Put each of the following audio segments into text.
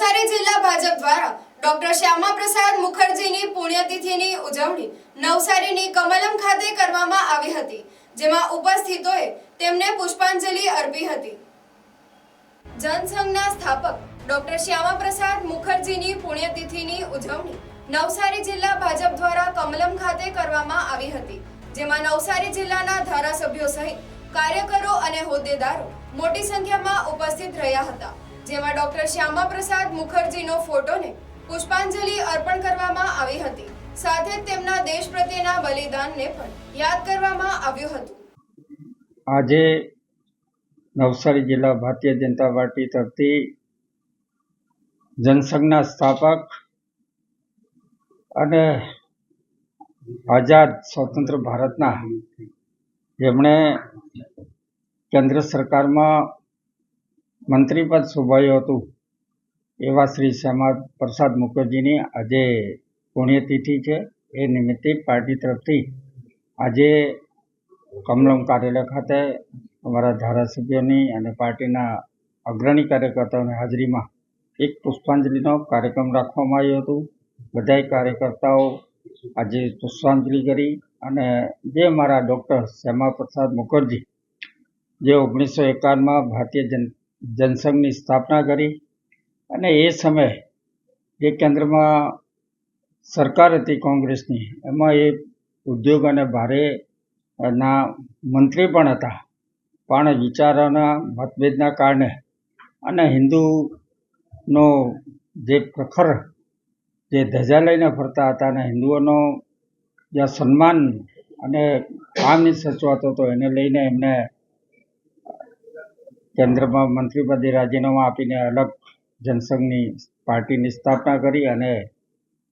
નવસારી જિલ્લા ભાજપ દ્વારા ડોક્ટર શ્યામા પ્રસાદ મુખર્જીની પુણ્યતિથિની ઉજવણી નવસારીની કમલમ ખાતે કરવામાં આવી હતી, જેમાં ઉપસ્થિતોએ તેમને પુષ્પાંજલિ અર્પી હતી. જનસંઘના સ્થાપક ડોક્ટર શ્યામા પ્રસાદ મુખર્જીની પુણ્યતિથિની ઉજવણી નવસારી જિલ્લા ભાજપ દ્વારા કમલમ ખાતે કરવામાં આવી હતી, જેમાં નવસારી જિલ્લાના ધારાસભ્યો સહિત કાર્યકરો અને હોદ્દેદારો મોટી સંખ્યામાં ઉપસ્થિત રહ્યા હતા. જેમાં ડોક્ટર શ્યામા પ્રસાદ મુખર્જીનો ફોટોને પુષ્પાંજલિ અર્પણ કરવામાં આવી હતી. સાથે તેમના દેશ પ્રત્યેના બલિદાનને પણ યાદ કરવામાં આવ્યું હતું. આજે નવસારી જિલ્લા ભારતીય જનતા પાર્ટી તરફથી જનસંઘના સ્થાપક અને આઝાદ સ્વતંત્ર ભારતના જેમણે કેન્દ્ર સરકારમાં મંત્રી પદ શોભાયું હતું. એવા શ્રી શ્યામા પ્રસાદ મુખર્જીની આજે પુણ્યતિથિ છે. એ નિમિત્તે પાર્ટી તરફથી આજે કમલમ કાર્યાલય ખાતે અમારા ધારાસભ્યોની અને પાર્ટીના અગ્રણી કાર્યકર્તાઓની હાજરીમાં એક પુષ્પાંજલિનો કાર્યક્રમ રાખવામાં આવ્યો હતો. બધાય કાર્યકર્તાઓ આજે પુષ્પાંજલિ કરી અને જે મારા ડૉક્ટર શ્યામા પ્રસાદ મુખર્જી, જે ઓગણીસો એકાવનમાં ભારતીય જન જનસંઘની સ્થાપના કરી અને એ સમયે જે કેન્દ્રમાં સરકાર હતી કોંગ્રેસની, એમાં એ ઉદ્યોગ અને ભારે ના મંત્રી પણ હતા. પણ વિચારોના મતભેદના કારણે અને હિન્દુનો જે પ્રખર, જે ધજા લઈને ફરતા હતા અને હિન્દુઓનો જે સન્માન અને કામની સચવાતો હતો એને લઈને એમને કેન્દ્રમાં મંત્રીપદે રાજીનામું આપીને અલગ જનસંઘની પાર્ટીની સ્થાપના કરી અને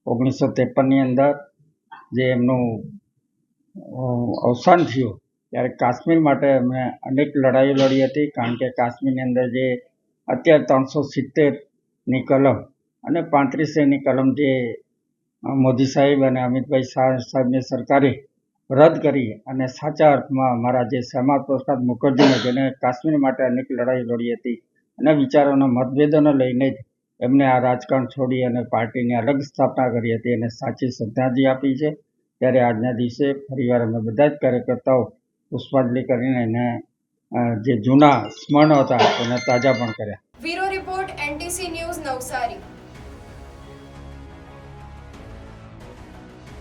ઓગણીસો ત્રેપનની અંદર જે એમનું અવસાન થયું, ત્યારે કાશ્મીર માટે એમણે અનેક લડાઈઓ લડી હતી, કારણ કે કાશ્મીરની અંદર જે અત્યારે ત્રણસો સિત્તેરની કલમ અને પાંત્રીસેની કલમ જે મોદી સાહેબ અને અમિતભાઈ શાહ સાહેબની સરકારે રદ કરી અને સાચા અર્થમાં મારા જે શ્યામા પ્રસાદ મુખર્જીને જેને કાશ્મીર માટે અનેક લડાઈ લડી હતી અને વિચારોના મતભેદોને લઈને જ એમને આ રાજકારણ છોડી અને પાર્ટીની અલગ સ્થાપના કરી હતી અને સાચી શ્રદ્ધાંજલિ આપી છે. ત્યારે આજના દિવસે ફરીવાર અમે બધા જ કાર્યકર્તાઓ પુષ્પાંજલિ કરીને એને જે જૂના સ્મરણો હતા એને તાજા પણ કર્યા. Bureau report NTC news Navsari.